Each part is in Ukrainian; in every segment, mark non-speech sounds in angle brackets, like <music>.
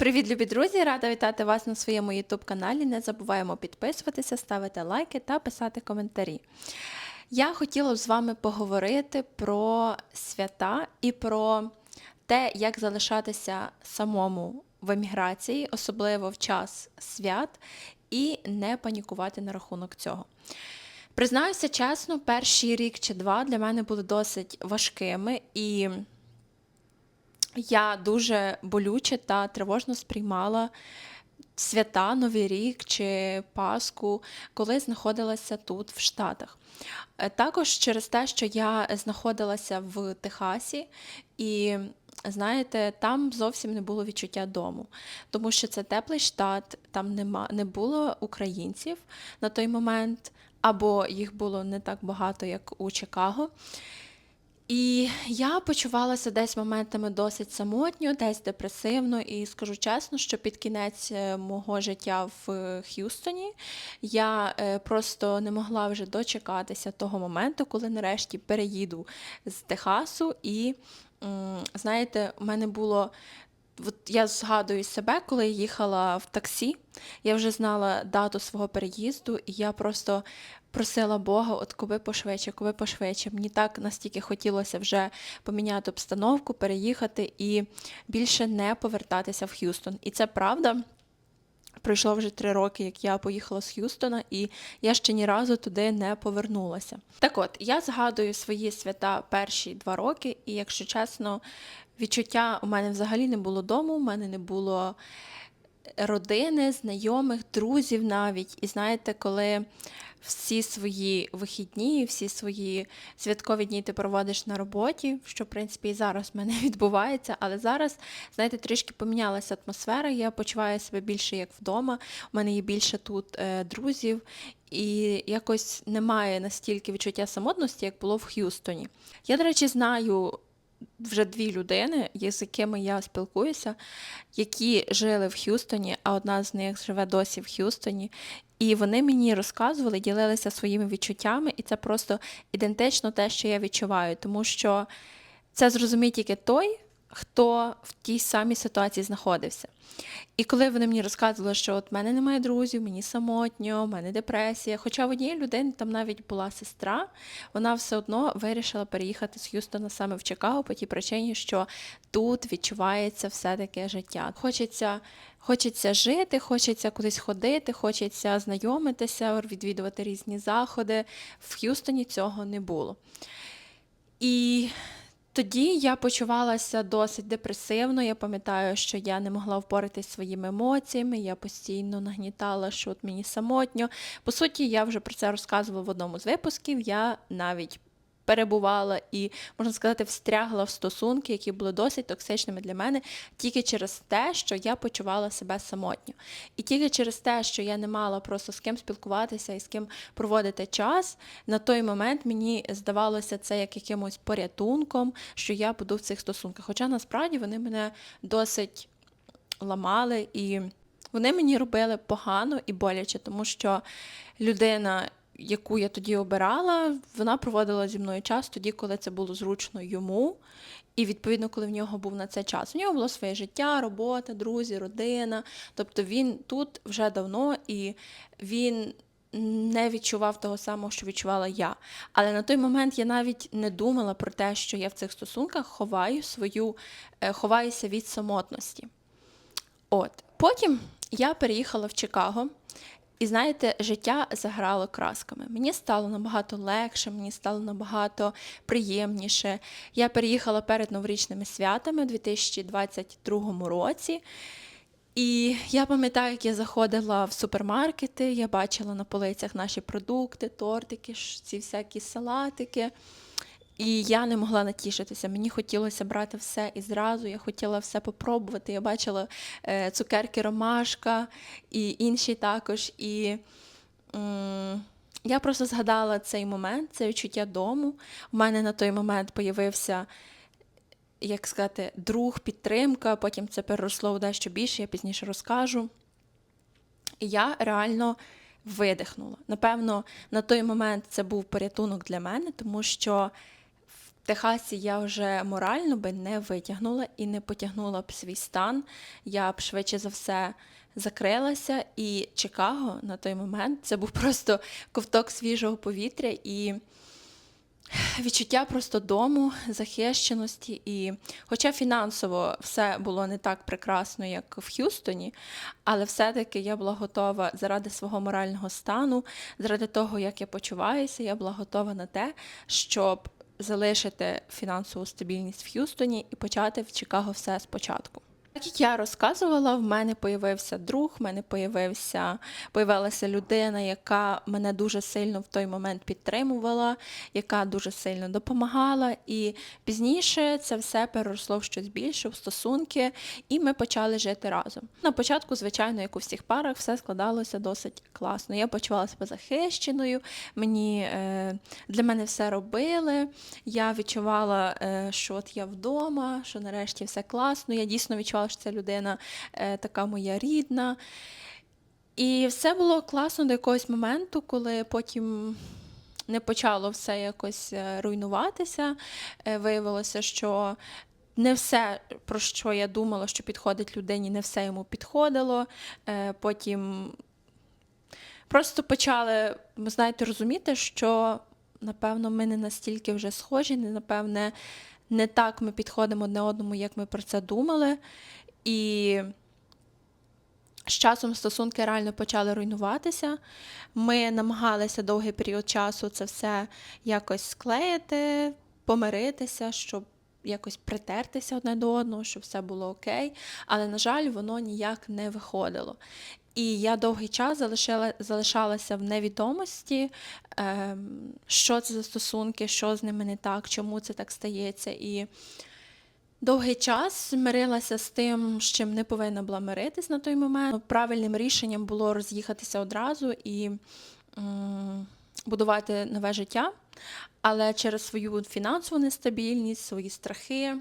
Привіт, любі друзі! Рада вітати вас на своєму youtube каналі. Не забуваємо підписуватися, ставити лайки та писати коментарі. Я хотіла б з вами поговорити про свята і про те, як залишатися самому в еміграції, особливо в час свят, і не панікувати на рахунок цього. Признаюся чесно, перший рік чи два для мене були досить важкими і. Я дуже болюче та тривожно сприймала свята, Новий рік чи Пасху, коли знаходилася тут, в Штатах. Е, Також через те, що я знаходилася в Техасі, і знаєте, там зовсім не було відчуття дому, тому що це теплий штат, там нема, не було українців на той момент, або їх було не так багато, як у Чикаго. І я почувалася десь моментами досить самотньо, десь депресивно, і скажу чесно, що під кінець е, мого життя в Х'юстоні я е, просто не могла вже дочекатися того моменту, коли нарешті переїду з Техасу. І знаєте, у мене було. От я згадую себе, коли їхала в таксі, я вже знала дату свого переїзду, і я просто просила Бога, от коли пошвидше, коли пошвидше. Мені так настільки хотілося вже поміняти обстановку, переїхати і більше не повертатися в Х'юстон. І це правда. Пройшло вже три роки, як я поїхала з Х'юстона, і я ще ні разу туди не повернулася. Так от, я згадую свої свята перші два роки, і, якщо чесно, відчуття у мене взагалі не було дому, у мене не було родини, знайомих, друзів навіть. І знаєте, коли всі свої вихідні, всі свої святкові дні ти проводиш на роботі, що в принципі і зараз в мене <laughs> відбувається, але зараз, знаєте, трішки помінялася атмосфера. Я почуваю себе більше як вдома. У мене є більше тут е, друзів. І якось немає настільки відчуття самотності, як було в Х'юстоні. Я, до речі, знаю вже дві людини, з якими я спілкуюся, які жили в Х'юстоні, а одна з них живе досі в Х'юстоні. І вони мені розказували, ділилися своїми відчуттями, і це просто ідентично те, що я відчуваю, тому що це зрозуміє тільки той, хто в тій самій ситуації знаходився. І коли вони мені розказували, що от мене немає друзів, мені самотньо, в мене депресія. Хоча в однієї людини там навіть була сестра, вона все одно вирішила переїхати з Х'юстона саме в Чикаго по тій причині, що тут відчувається все таке життя. Хочеться. Хочеться жити, хочеться кудись ходити, хочеться знайомитися, відвідувати різні заходи. В Х'юстоні цього не було. І тоді я почувалася досить депресивно. Я пам'ятаю, що я не могла впоратись своїми емоціями, я постійно нагнітала, що от мені самотньо. По суті, я вже про це розказувала в одному з випусків. Я навіть перебувала і, можна сказати, встрягла в стосунки, які були досить токсичними для мене, тільки через те, що я почувала себе самотньо. І тільки через те, що я не мала просто з ким спілкуватися і з ким проводити час, на той момент мені здавалося це як якимось порятунком, що я буду в цих стосунках. Хоча насправді вони мене досить ламали і. Вони мені робили погано і боляче, тому що людина, яку я тоді обирала, вона проводила зі мною час тоді, коли це було зручно йому. І відповідно, коли в нього був на це час. У нього було своє життя, робота, друзі, родина. Тобто він тут вже давно і він. Не відчував того самого, що відчувала я. Але на той момент я навіть не думала про те, що я в цих стосунках ховаю свою, е, ховаюся від самотності. От. Потім я переїхала в Чикаго. І знаєте, життя заграло красками. Мені стало набагато легше, мені стало набагато приємніше. Я переїхала перед новорічними святами у 2022 році. І я пам'ятаю, як я заходила в супермаркети, я бачила на полицях наші продукти, тортики, ці всякі салатики. І я не могла натішитися. Мені хотілося брати все і зразу. Я хотіла все попробувати. Я бачила е, цукерки Ромашка і інші також. І м я просто згадала цей момент, це відчуття дому. У мене на той момент появився, як сказати, друг, підтримка, потім це переросло в дещо більше, я пізніше розкажу. І я реально видихнула. Напевно, на той момент це був порятунок для мене, тому що. Техасі я вже морально би не витягнула і не потягнула б свій стан. Я б швидше за все закрилася. І Чикаго на той момент це був просто ковток свіжого повітря і відчуття просто дому, захищеності. І, хоча фінансово все було не так прекрасно, як в Х'юстоні, але все-таки я була готова заради свого морального стану, заради того, як я почуваюся, я була готова на те, щоб залишити фінансову стабільність в Х'юстоні і почати в Чикаго все спочатку. Так як я розказувала, в мене появився друг, в мене появився, появилася людина, яка мене дуже сильно в той момент підтримувала, яка дуже сильно допомагала. І пізніше це все переросло в щось більше, в стосунки, і ми почали жити разом. На початку, звичайно, як у всіх парах, все складалося досить класно. Я почувала себе захищеною, мені е, для мене все робили. Я відчувала, е, що от я вдома, що нарешті все класно. Я дійсно відчувала, що ця людина е, така моя рідна. І все було класно до якогось моменту, коли потім не почало все якось е, руйнуватися. Е, Виявилося, що не все, про що я думала, що підходить людині, не все йому підходило. Потім просто почали, знаєте, розуміти, що напевно ми не настільки вже схожі, не напевне, не так ми підходимо одне одному, як ми про це думали. І з часом стосунки реально почали руйнуватися. Ми намагалися довгий період часу це все якось склеїти, помиритися, щоб якось притертися одне до одного, щоб все було окей. Але, на жаль, воно ніяк не виходило. І я довгий час залишила, залишалася в невідомості, е, що це за стосунки, що з ними не так, чому це так стається. І довгий час мирилася з тим, з чим не повинна була миритись на той момент. Правильним рішенням було роз'їхатися одразу і м, будувати нове життя, але через свою фінансову нестабільність, свої страхи.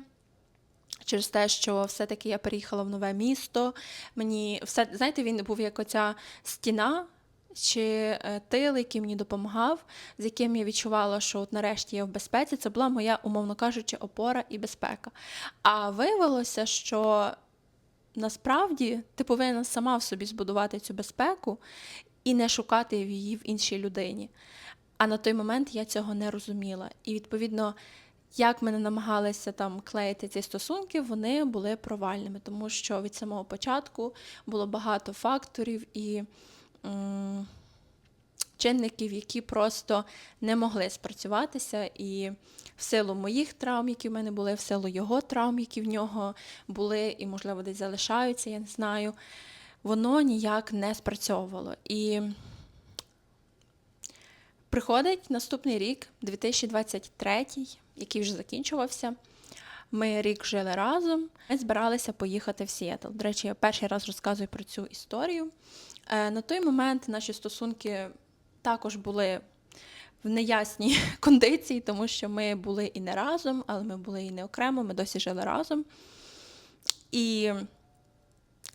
Через те, що все-таки я переїхала в нове місто. Мені все, знаєте, він був як оця стіна чи е, тил, який мені допомагав, з яким я відчувала, що от нарешті я в безпеці. Це була моя, умовно кажучи, опора і безпека. А виявилося, що насправді ти повинна сама в собі збудувати цю безпеку і не шукати її в іншій людині. А на той момент я цього не розуміла. І відповідно як ми не намагалися там клеїти ці стосунки, вони були провальними, тому що від самого початку було багато факторів і м, чинників, які просто не могли спрацюватися. І в силу моїх травм, які в мене були, в силу його травм, які в нього були, і, можливо, десь залишаються, я не знаю, воно ніяк не спрацьовувало. І приходить наступний рік, 2023 який вже закінчувався. Ми рік жили разом, ми збиралися поїхати в Сіетл. До речі, я перший раз розказую про цю історію. Е, на той момент наші стосунки також були в неясній <laughs> кондиції, тому що ми були і не разом, але ми були і не окремо, ми досі жили разом. І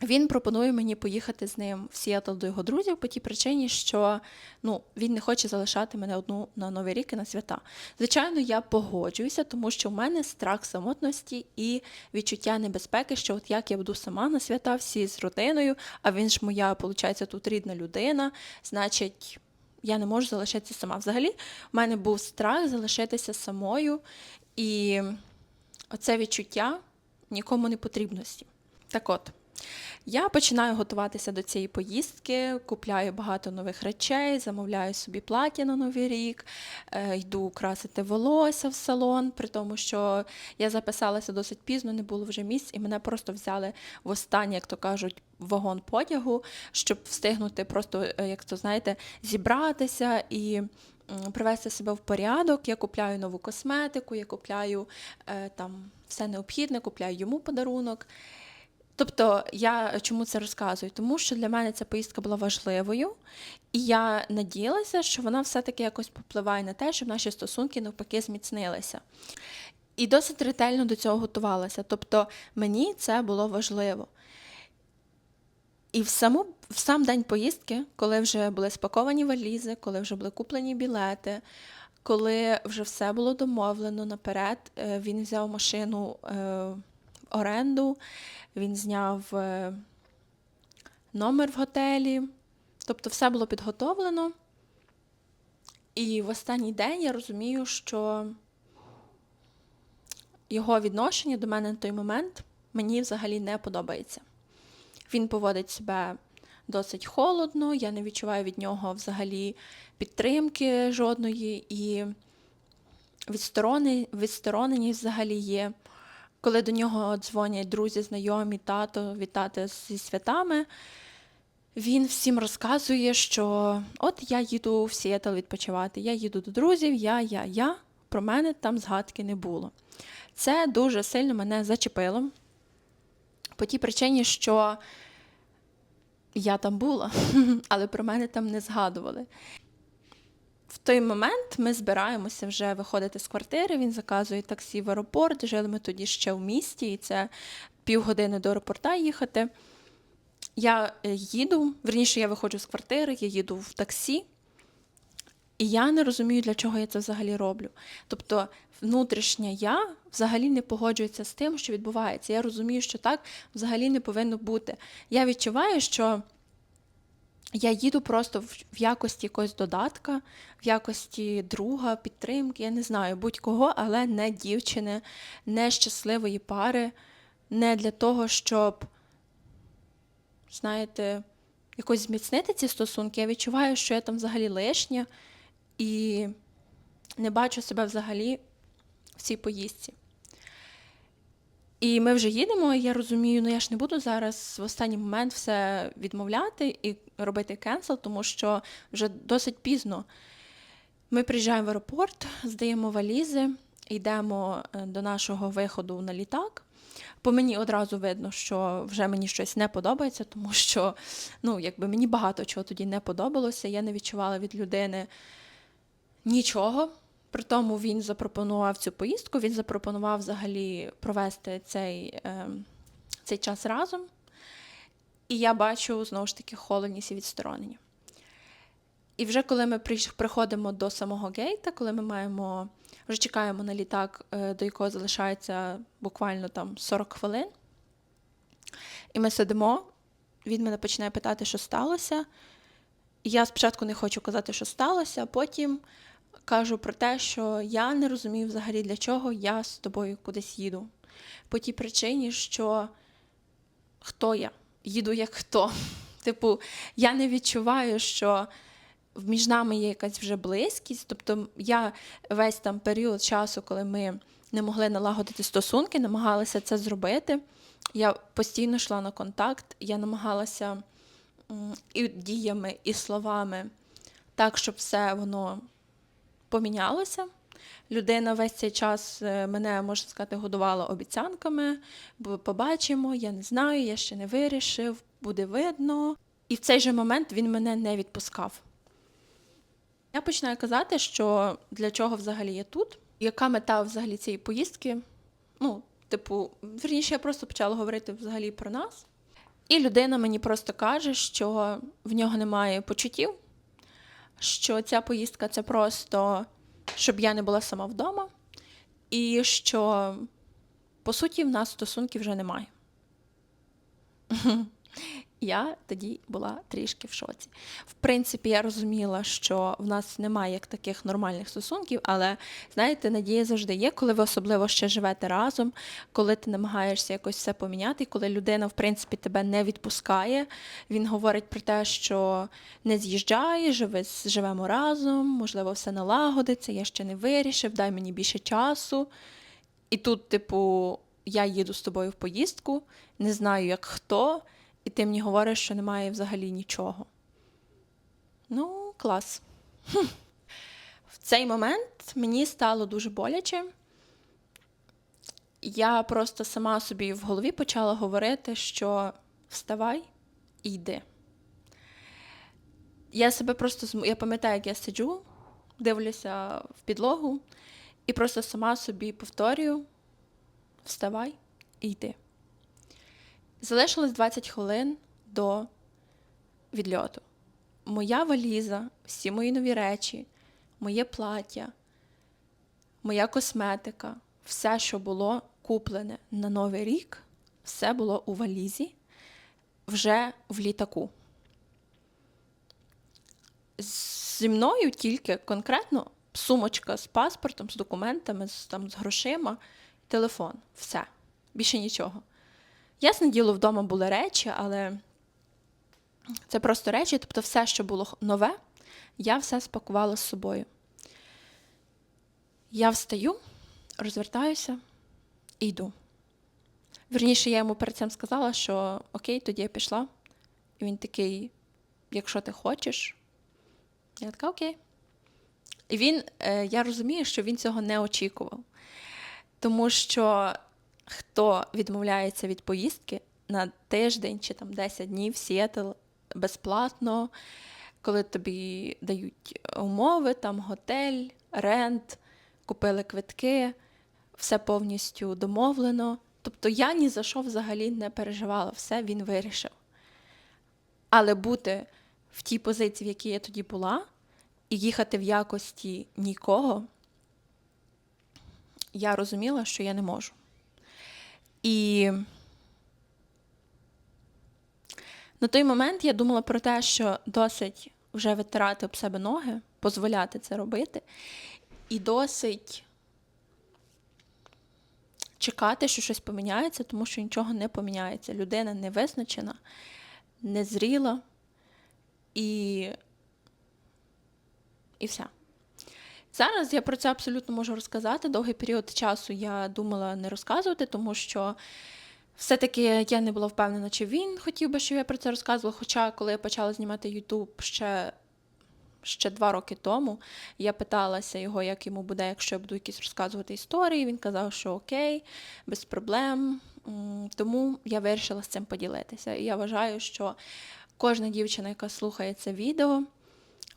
він пропонує мені поїхати з ним в Сіатл до його друзів по тій причині, що ну, він не хоче залишати мене одну на Новий рік і на свята. Звичайно, я погоджуюся, тому що в мене страх самотності і відчуття небезпеки, що от як я буду сама на свята, всі з родиною, а він ж моя, виходить, тут рідна людина, значить. Я не можу залишитися сама. Взагалі, в мене був страх залишитися самою, і оце відчуття нікому не потрібності. Так от, я починаю готуватися до цієї поїздки, купляю багато нових речей, замовляю собі плаття на новий рік, е, йду красити волосся в салон, при тому, що я записалася досить пізно, не було вже місць, і мене просто взяли в останній, як то кажуть, вагон потягу, щоб встигнути просто, е, як то знаєте, зібратися і. Привести себе в порядок, я купляю нову косметику, я купляю е, там все необхідне, купляю йому подарунок. Тобто я чому це розказую? Тому що для мене ця поїздка була важливою, і я надіялася, що вона все-таки якось попливає на те, щоб наші стосунки навпаки зміцнилися. І досить ретельно до цього готувалася. Тобто мені це було важливо. І в саму, в сам день поїздки, коли вже були спаковані валізи, коли вже були куплені білети, Коли вже все було домовлено наперед, е, він взяв машину е, оренду, він зняв е, номер в готелі. Тобто все було підготовлено. І в останній день я розумію, що його відношення до мене на той момент мені взагалі не подобається. Він поводить себе досить холодно, я не відчуваю від нього взагалі підтримки жодної, і відстороненість взагалі є. Коли до нього дзвонять друзі, знайомі, тато, вітати зі святами, він всім розказує, що от я їду в Сіетл відпочивати, я їду до друзів, я, я, я. Про мене там згадки не було. Це дуже сильно мене зачепило. По тій причині, що я там була, <laughs> але про мене там не згадували. В той момент ми збираємося вже виходити з квартири. Він заказує таксі в аеропорт. Жили ми тоді ще в місті, і це півгодини до аеропорта їхати. Я е, їду, верніше, я виходжу з квартири, я їду в таксі, і я не розумію, для чого я це взагалі роблю. Тобто, внутрішнє я взагалі не погоджується з тим, що відбувається. Я розумію, що так взагалі не повинно бути. Я відчуваю, що я їду просто в якості якогось додатка, в якості друга, підтримки, я не знаю, будь-кого, але не дівчини, не щасливої пари, не для того, щоб, знаєте, якось зміцнити ці стосунки. Я відчуваю, що я там взагалі лишня і не бачу себе взагалі в цій поїздці. І ми вже їдемо, і я розумію, ну я ж не буду зараз в останній момент все відмовляти і робити кенсел, тому що вже досить пізно. Ми приїжджаємо в аеропорт, здаємо валізи, йдемо е, до нашого виходу на літак. По мені одразу видно, що вже мені щось не подобається, тому що ну, якби мені багато чого тоді не подобалося. Я не відчувала від людини нічого. При тому він запропонував цю поїздку, він запропонував взагалі провести цей, е, цей час разом. І я бачу знову ж таки холодність і відсторонення. І вже коли ми приходимо до самого гейта, коли ми маємо, вже чекаємо на літак, е, до якого залишається буквально там 40 хвилин, і ми сидимо, він мене починає питати, що сталося. І я спочатку не хочу казати, що сталося, а потім кажу про те, що я не розумію взагалі, для чого я з тобою кудись їду. По тій причині, що хто я? Їду як хто. <laughs> Типу, я не відчуваю, що між нами є якась вже близькість. Тобто я весь там період часу, коли ми не могли налагодити стосунки, намагалася це зробити. Я постійно йшла на контакт, я намагалася і діями, і словами так, щоб все воно помінялося. Людина весь цей час е, мене, можна сказати, годувала обіцянками, побачимо, я не знаю, я ще не вирішив, буде видно. І в цей же момент він мене не відпускав. Я починаю казати, що для чого взагалі я тут, яка мета взагалі цієї поїздки. Ну, типу, верніше, я просто почала говорити взагалі про нас. І людина мені просто каже, що в нього немає почуттів, що ця поїздка це просто щоб я не була сама вдома, і що, по суті, в нас стосунків вже немає. Я тоді була трішки в шоці. В принципі, я розуміла, що в нас немає як таких нормальних стосунків, але знаєте, надія завжди є, коли ви особливо ще живете разом, коли ти намагаєшся якось все поміняти, коли людина, в принципі, тебе не відпускає. Він говорить про те, що не з'їжджає, живе, живемо разом, можливо, все налагодиться, я ще не вирішив, дай мені більше часу. І тут, типу, я їду з тобою в поїздку, не знаю, як хто і ти мені говориш, що немає взагалі нічого. Ну, клас. <laughs> В цей момент мені стало дуже боляче. Я просто сама собі в голові почала говорити, що вставай і йди. Я себе просто я пам'ятаю, як я сиджу, дивлюся в підлогу і просто сама собі повторюю: вставай і йди. Залишилось 20 хвилин до відльоту. Моя валіза, всі мої нові речі, моє плаття, моя косметика, все, що було куплене на Новий рік, все було у валізі вже в літаку. Зі мною тільки конкретно сумочка з паспортом, з документами, з, там, з грошима, телефон. Все. Більше нічого. Ясне діло, вдома були речі, але це просто речі, тобто все, що було нове, я все спакувала з собою. Я встаю, розвертаюся і йду. Вірніше, я йому перед цим сказала, що окей, тоді я пішла. І він такий, якщо ти хочеш, я така окей. І він, е, я розумію, що він цього не очікував. Тому що хто відмовляється від поїздки на тиждень чи там 10 днів Сіетл безплатно, коли тобі дають умови, там готель, рент, купили квитки, все повністю домовлено. Тобто я ні за що взагалі не переживала, все він вирішив. Але бути в тій позиції, в якій я тоді була, і їхати в якості нікого, я розуміла, що я не можу. І на той момент я думала про те, що досить вже витирати об себе ноги, дозволяти це робити, і досить чекати, що щось поміняється, тому що нічого не поміняється. Людина не визначена, не зріла і, і все. Зараз я про це абсолютно можу розказати. Довгий період часу я думала не розказувати, тому що все-таки я не була впевнена, чи він хотів би, щоб я про це розказувала. Хоча, коли я почала знімати YouTube ще ще два роки тому, я питалася його, як йому буде, якщо я буду якісь розказувати історії. Він казав, що окей, без проблем. Тому я вирішила з цим поділитися. І я вважаю, що кожна дівчина, яка слухає це відео,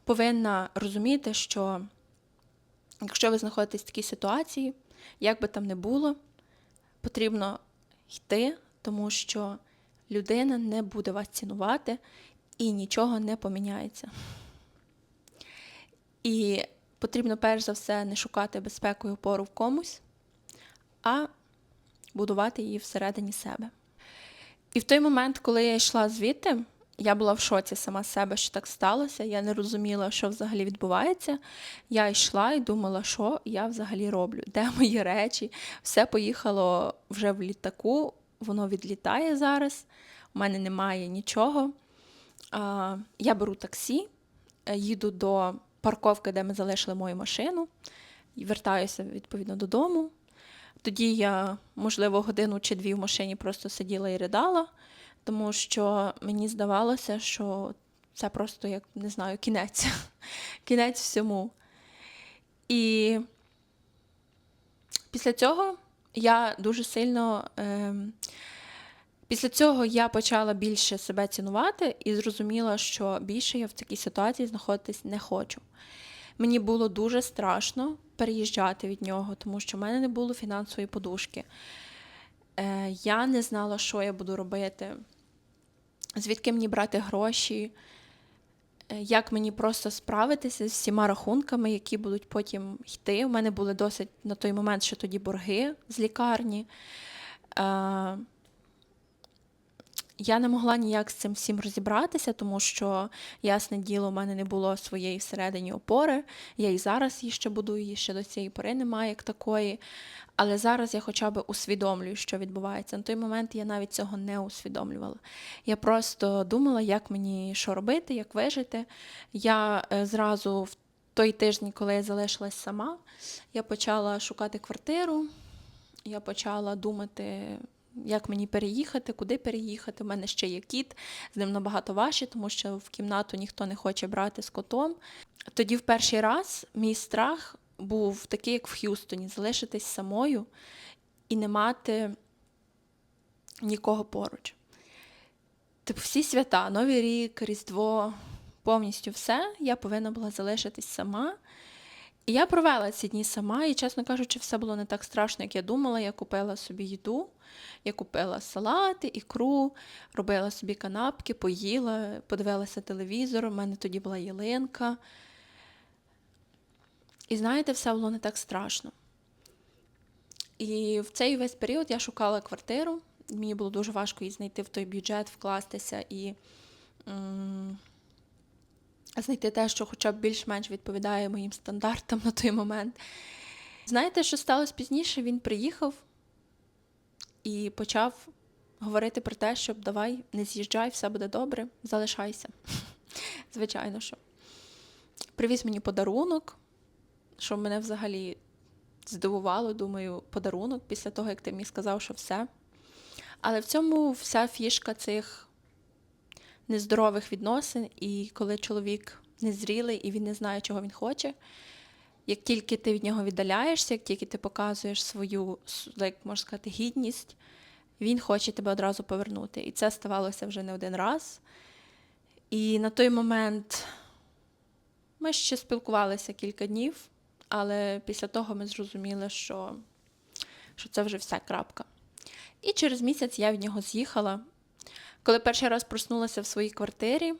повинна розуміти, що якщо ви знаходитесь в такій ситуації, як би там не було, потрібно йти, тому що людина не буде вас цінувати і нічого не поміняється. І потрібно перш за все не шукати безпеку і опору в комусь, а будувати її всередині себе. І в той момент, коли я йшла звідти, я була в шоці сама себе, що так сталося. Я не розуміла, що взагалі відбувається. Я йшла і думала, що я взагалі роблю, де <laughs> мої речі. Все поїхало вже в літаку, воно відлітає зараз. У мене немає нічого. Я беру таксі, е, їду до парковки, де ми залишили мою машину, і вертаюся відповідно додому. Тоді я, можливо, годину чи дві в машині просто сиділа і ридала тому що мені здавалося, що це просто як не знаю, кінець, <laughs> кінець всьому. І після цього я дуже сильно. Е, Після цього я почала більше себе цінувати і зрозуміла, що більше я в такій ситуації знаходитись не хочу. Мені було дуже страшно переїжджати від нього, тому що в мене не було фінансової подушки. Е, Я не знала, що я буду робити звідки мені брати гроші, е, як мені просто справитися з всіма рахунками, які будуть потім йти. У мене були досить на той момент, що тоді борги з лікарні. Я не могла ніяк з цим всім розібратися, тому що, ясне діло, у мене не було своєї всередині опори. Я і зараз її ще будую, її ще до цієї пори немає як такої. Але зараз я хоча б усвідомлюю, що відбувається. На той момент я навіть цього не усвідомлювала. Я просто думала, як мені що робити, як вижити. Я е, зразу в той тиждень, коли я залишилась сама, я почала шукати квартиру, я почала думати. Як мені переїхати, куди переїхати? У мене ще є кіт, з ним набагато важче, тому що в кімнату ніхто не хоче брати з котом. Тоді, в перший раз, мій страх був такий, як в Х'юстоні, залишитись самою і не мати нікого поруч. Типу, всі свята, Новий рік, Різдво, повністю все, я повинна була залишитись сама. І я провела ці дні сама, і, чесно кажучи, все було не так страшно, як я думала. Я купила собі їду, я купила салати, ікру, робила собі канапки, поїла, подивилася телевізор. У мене тоді була ялинка. І знаєте, все було не так страшно. І в цей весь період я шукала квартиру. Мені було дуже важко її знайти в той бюджет, вкластися і м, знайти те, що хоча б більш-менш відповідає моїм стандартам на той момент. Знаєте, що сталося пізніше? Він приїхав і почав говорити про те, щоб давай, не з'їжджай, все буде добре, залишайся. <laughs> Звичайно, що. Привіз мені подарунок, що мене взагалі здивувало, думаю, подарунок після того, як ти мені сказав, що все. Але в цьому вся фішка цих нездорових відносин, і коли чоловік незрілий і він не знає, чого він хоче. Як тільки ти від нього віддаляєшся, як тільки ти показуєш свою, як можна сказати, гідність, він хоче тебе одразу повернути. І це ставалося вже не один раз. І на той момент ми ще спілкувалися кілька днів, але після того ми зрозуміли, що, що це вже все крапка. І через місяць я від нього з'їхала. Коли перший раз проснулася в своїй квартирі,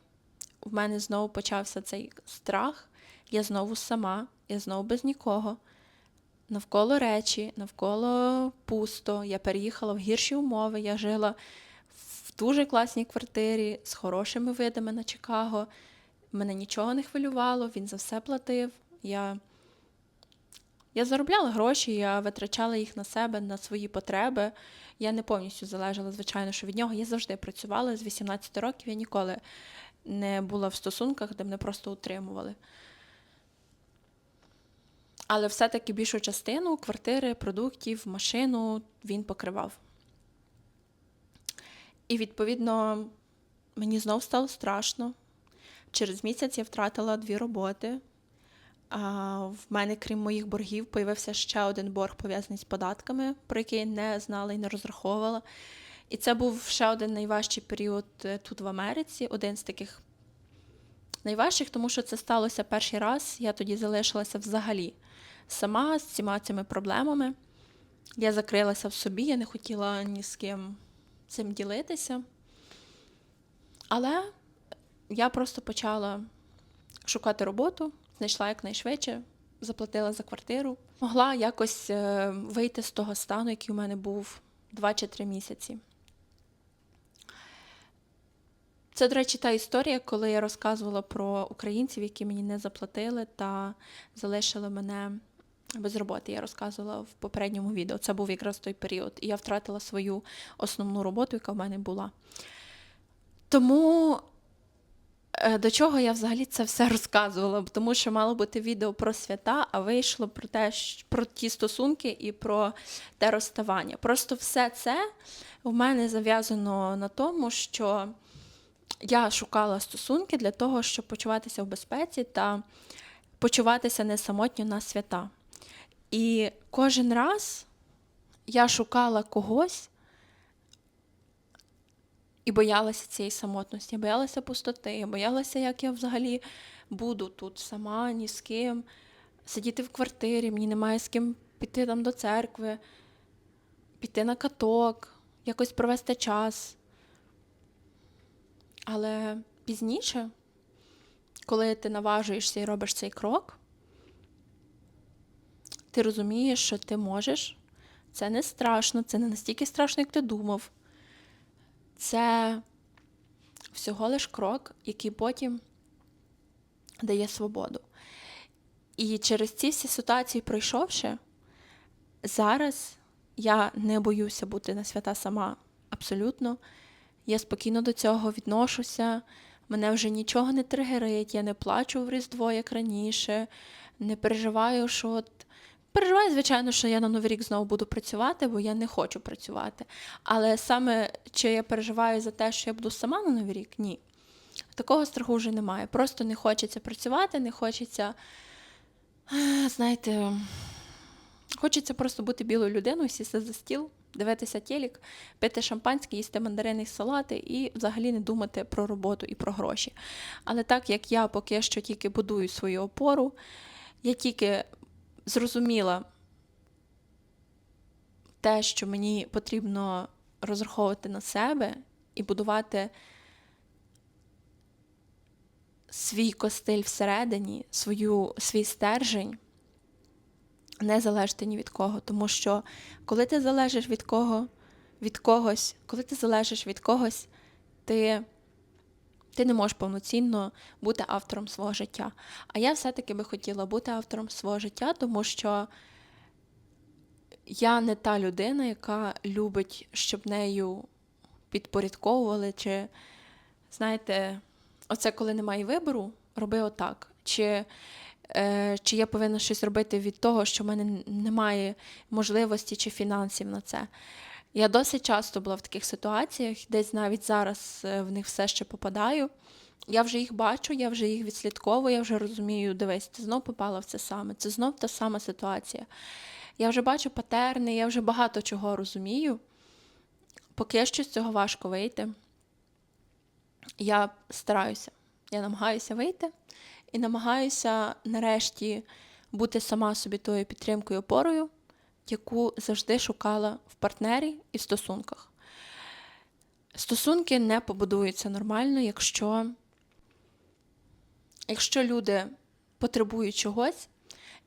в мене знову почався цей страх. Я знову сама, я знову без нікого. Навколо речі, навколо пусто. Я переїхала в гірші умови. Я жила в дуже класній квартирі з хорошими видами на Чикаго. Мене нічого не хвилювало, він за все платив. Я, я заробляла гроші, я витрачала їх на себе, на свої потреби. Я не повністю залежала, звичайно, що від нього. Я завжди працювала з 18 років, я ніколи не була в стосунках, де мене просто утримували. Але все-таки більшу частину квартири, продуктів, машину він покривав. І відповідно мені знов стало страшно. Через місяць я втратила дві роботи. А в мене, крім моїх боргів, появився ще один борг пов'язаний з податками, про який не знала і не розраховувала. І це був ще один найважчий період е, тут в Америці, один з таких найважчих, тому що це сталося перший раз. Я тоді залишилася взагалі сама з всіма цими проблемами. Я закрилася в собі, я не хотіла ні з ким цим ділитися. Але я просто почала шукати роботу, знайшла якнайшвидше, заплатила за квартиру. Могла якось е, вийти з того стану, який у мене був 2 чи 3 місяці. Це, до речі, та історія, коли я розказувала про українців, які мені не заплатили та залишили мене без роботи. Я розказувала в попередньому відео. Це був якраз той період. І я втратила свою основну роботу, яка в мене була. Тому е, до чого я взагалі це все розказувала? Тому що мало бути відео про свята, а вийшло про те, про ті стосунки і про те розставання. Просто все це в мене зав'язано на тому, що я шукала стосунки для того, щоб почуватися в безпеці та почуватися не самотньо на свята. І кожен раз я шукала когось і боялася цієї самотності, боялася пустоти, боялася, як я взагалі буду тут сама, ні з ким, сидіти в квартирі, мені немає з ким піти там до церкви, піти на каток, якось провести час. Але пізніше, коли ти наважуєшся і робиш цей крок, ти розумієш, що ти можеш. Це не страшно, це не настільки страшно, як ти думав. Це всього лиш крок, який потім дає свободу. І через ці всі ситуації, пройшовши, зараз я не боюся бути на свята сама абсолютно. Я спокійно до цього відношуся. Мене вже нічого не тригерить, я не плачу в Різдво, як раніше, не переживаю, що от. Переживаю, звичайно, що я на Новий рік знову буду працювати, бо я не хочу працювати. Але саме чи я переживаю за те, що я буду сама на Новий рік? Ні. Такого страху вже немає. Просто не хочеться працювати, не хочеться, е, знаєте, хочеться просто бути білою людиною, сісти за стіл, дивитися телек, пити шампанське, їсти мандарини і салати і взагалі не думати про роботу і про гроші. Але так як я поки що тільки будую свою опору, я тільки зрозуміла те, що мені потрібно розраховувати на себе і будувати свій костиль всередині, свою, свій стержень, не залежати ні від кого. Тому що коли ти залежиш від кого, від когось, коли ти залежиш від когось, ти, ти не можеш повноцінно бути автором свого життя. А я все-таки би хотіла бути автором свого життя, тому що я не та людина, яка любить, щоб нею підпорядковували, чи, знаєте, оце коли немає вибору, роби отак. Чи е, чи я повинна щось робити від того, що в мене немає можливості чи фінансів на це. Я досить часто була в таких ситуаціях, десь навіть зараз е, в них все ще попадаю. Я вже їх бачу, я вже їх відслідковую, я вже розумію, дивись, ти знов попала в це саме, це знов та сама ситуація. Я вже бачу патерни, я вже багато чого розумію. Поки що з цього важко вийти. Я стараюся, я намагаюся вийти і намагаюся нарешті бути сама собі тою підтримкою опорою, яку завжди шукала в партнері і в стосунках. Стосунки не побудуються нормально, якщо, якщо люди потребують чогось,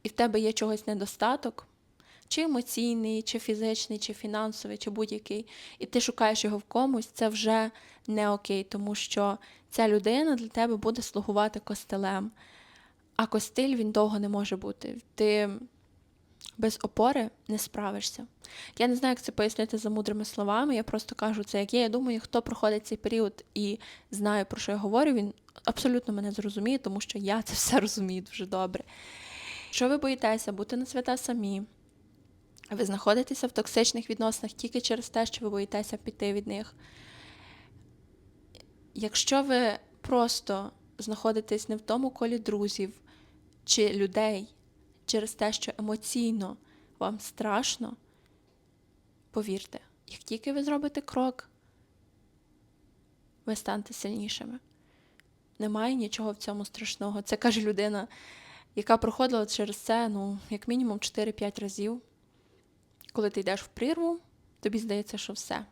і в тебе є чогось недостаток, чи емоційний, чи фізичний, чи фінансовий, чи будь-який, і ти шукаєш його в комусь, це вже не окей, тому що ця людина для тебе буде слугувати костелем. А костиль він довго не може бути. Ти без опори не справишся. Я не знаю, як це пояснити за мудрими словами. Я просто кажу це, як є. Я думаю, хто проходить цей період і знає, про що я говорю, він абсолютно мене зрозуміє, тому що я це все розумію дуже добре. Що ви боїтеся бути на свята самі? Ви знаходитеся в токсичних відносинах тільки через те, що ви боїтеся піти від них. Якщо ви просто знаходитесь не в тому колі друзів чи людей через те, що емоційно вам страшно, повірте, як тільки ви зробите крок, ви станете сильнішими. Немає нічого в цьому страшного. Це каже людина, яка проходила через це, ну, як мінімум 4-5 разів. Коли ти йдеш в прірву, тобі здається, що все.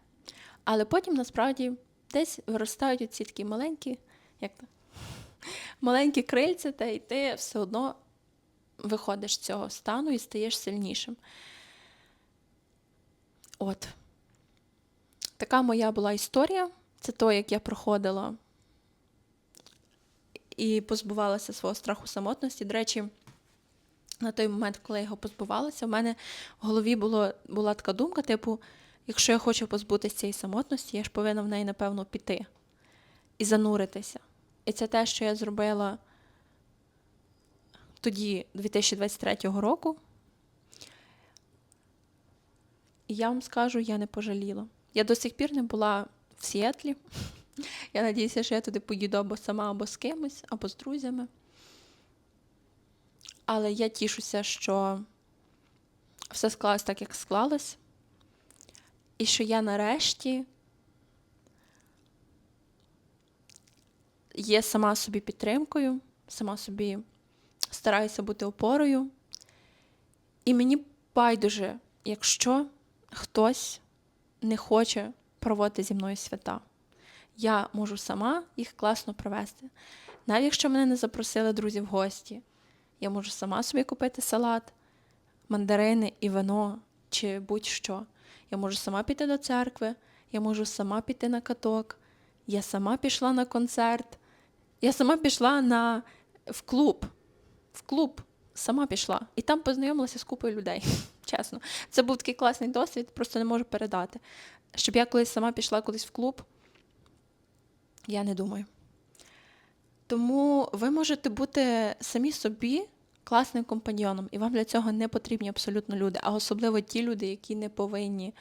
Але потім насправді десь виростають оці такі маленькі, як то, маленькі крильця, та й ти все одно виходиш з цього стану і стаєш сильнішим. От. Така моя була історія. Це то, як я проходила і позбувалася свого страху самотності. До речі, на той момент, коли я його позбувалася, в мене в голові було, була така думка, типу, якщо я хочу позбутися цієї самотності, я ж повинна в неї, напевно, піти і зануритися. І це те, що я зробила тоді, 2023 року. І я вам скажу, я не пожаліла. Я до сих пір не була в Сіетлі. <laughs> Я надіюся, що я туди поїду або сама, або з кимось, або з друзями. Але я тішуся, що все склалось так, як склалось. І що я нарешті є сама собі підтримкою, сама собі стараюся бути опорою. І мені байдуже, якщо хтось не хоче проводити зі мною свята. Я можу сама їх класно провести. Навіть якщо мене не запросили друзі в гості, я можу сама собі купити салат, мандарини і вино чи будь-що. Я можу сама піти до церкви, я можу сама піти на каток, я сама пішла на концерт, я сама пішла на, в клуб. В клуб сама пішла. І там познайомилася з купою людей. <laughs> Чесно. Це був такий класний досвід, просто не можу передати. Щоб я колись сама пішла кудись в клуб, я не думаю. Тому ви можете бути самі собі класним компаньйоном, і вам для цього не потрібні абсолютно люди, а особливо ті люди, які не повинні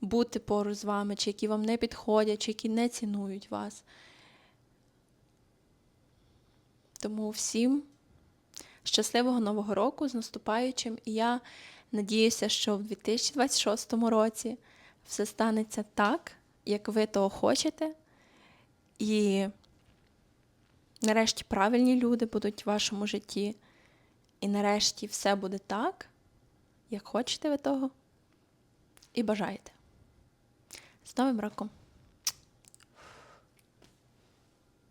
бути поруч з вами, чи які вам не підходять, чи які не цінують вас. Тому всім щасливого нового року з наступаючим. І я надіюся, що в 2026 році все станеться так, як ви того хочете. І нарешті правильні люди будуть в вашому житті. І нарешті все буде так, як хочете ви того і бажаєте. З Новим роком!